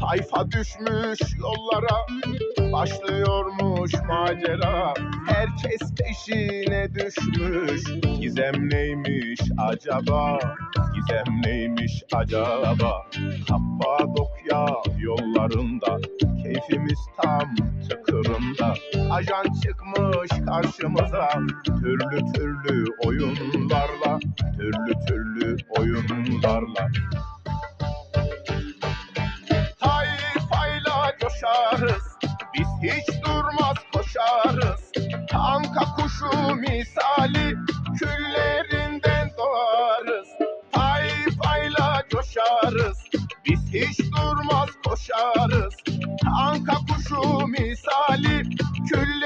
Tayfa düşmüş yollara Başlıyormuş macera. Herkes peşine düşmüş. Gizem neymiş acaba? Gizem neymiş acaba? Kappadokya yollarında Keyfimiz tam tıkırında. Ajan çıkmış karşımıza Türlü türlü oyunlarla Türlü türlü oyunlarla Tayfayla coşarız Biz hiç durmaz koşarız. Anka kuşu misali Küllerinden doğarız. Tayfayla coşarız Biz hiç durmaz koşarız. Anka kuşu misali Küllerimizden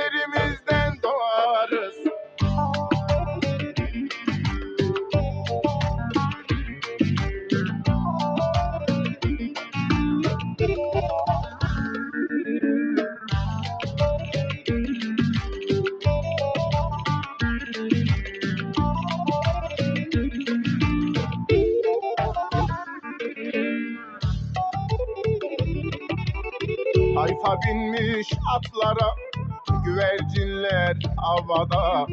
Tayfa binmiş atlara Güvercinler havada.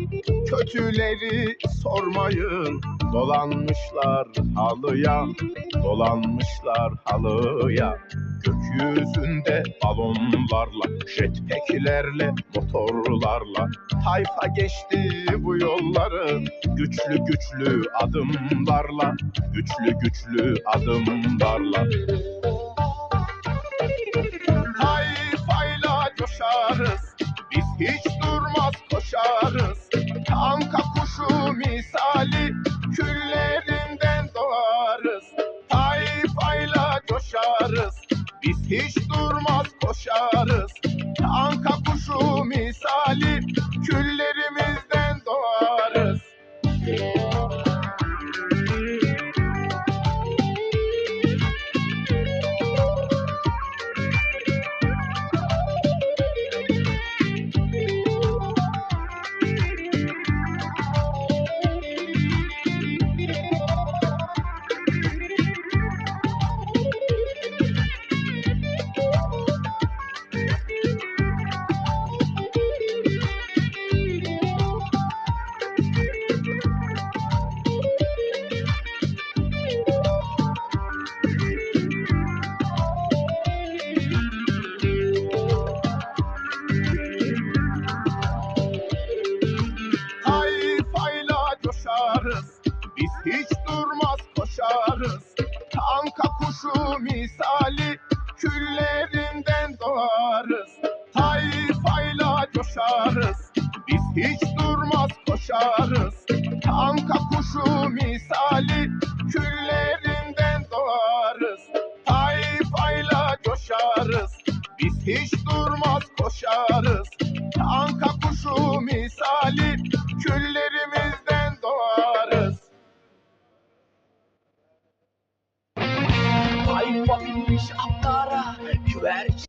Kötüleri sormayın Dolanmışlar halıya Dolanmışlar halıya. Gökyüzünde balonlarla Jetpacklerle motorlarla. Tayfa geçti bu yolları Güçlü güçlü adımlarla. Güçlü güçlü adımlarla misali koşarız Anka kuşu misali Küllerinden doğarız. Tayfayla coşarız Biz hiç durmaz koşarız. Anka kuşu misali Küllerinden doğarız. Tayfayla coşarız Biz hiç durmaz koşarız. Anka kuşu misali Tayfa binmiş atlara Güvercin